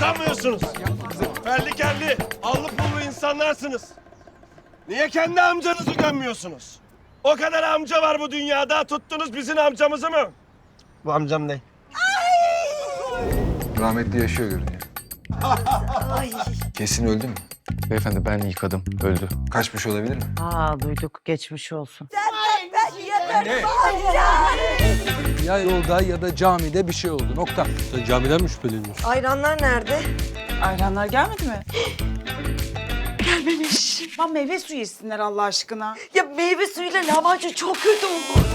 Utanmıyorsunuz. Ferli kerli, allı pullu insanlarsınız. Niye kendi amcanızı gömmüyorsunuz? O kadar amca var bu dünyada. Tuttunuz bizim amcamızı mı? Bu amcam ne? Rahmetli yaşıyor görünüyor. Kesin öldü mü? Beyefendi ben yıkadım. Öldü. Kaçmış olabilir mi? Aa duyduk geçmiş olsun. Ya yolda ya da camide bir şey oldu. Nokta. Sen camiden mi şüpheleniyorsun? Ayranlar nerede? Ayranlar gelmedi mi? Gelmemiş. Lan meyve suyu içsinler Allah aşkına. Ya meyve suyuyla lahmacun çok kötü olur.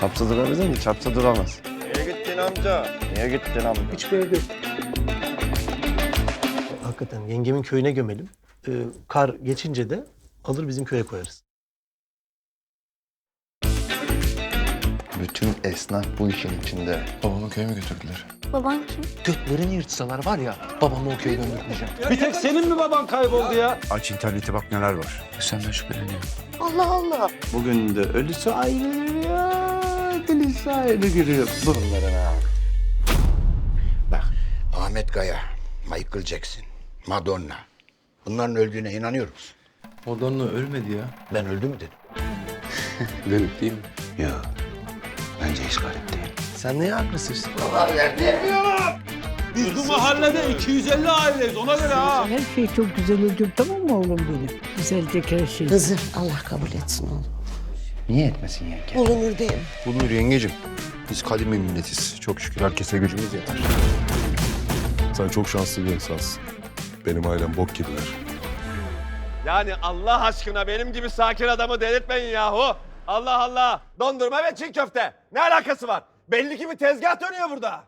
Çapsa durabilir mi? Çapsa duramaz. Niye gittin amca? Niye gittin amca? Hiçbir evde yok. Hakikaten yengemin köyüne gömelim. Ee, kar geçince de alır bizim köye koyarız. Bütün esnaf bu işin içinde. Babamı köye mi götürdüler? Baban kim? Göklerini yırtsalar var ya babamı o köye göndermeyeceğim. Bir tek senin mi baban kayboldu ya? Aç internete bak neler var. Senden şüpheleniyorum. Allah Allah. Bugün de ölüsü ayrı dilisi ayrı giriyor bunlara. Bak Ahmet Kaya, Michael Jackson, Madonna. Bunların öldüğüne inanıyor musun? Madonna ölmedi ya. Ben öldü mü dedim. Garip değil mi? Yok. Bence garip değil. Sen neye agresifsin? Biz bu mahallede 250 aileyiz ona göre ha. Her şey çok güzel olacak tamam mı oğlum benim? Güzelecek her şey. Hızır Allah kabul etsin oğlum. Niye etmesin yenge? Bulunur değil mi? Bulunur yengecim. Biz kadim bir milletiz. Çok şükür herkese gücümüz yeter. Sen çok şanslı bir insansın. Benim ailem bok gibiler. Yani Allah aşkına benim gibi sakin adamı delirtmeyin yahu. Allah Allah. Dondurma ve çiğ köfte. Ne alakası var? Belli ki bir tezgah dönüyor burada.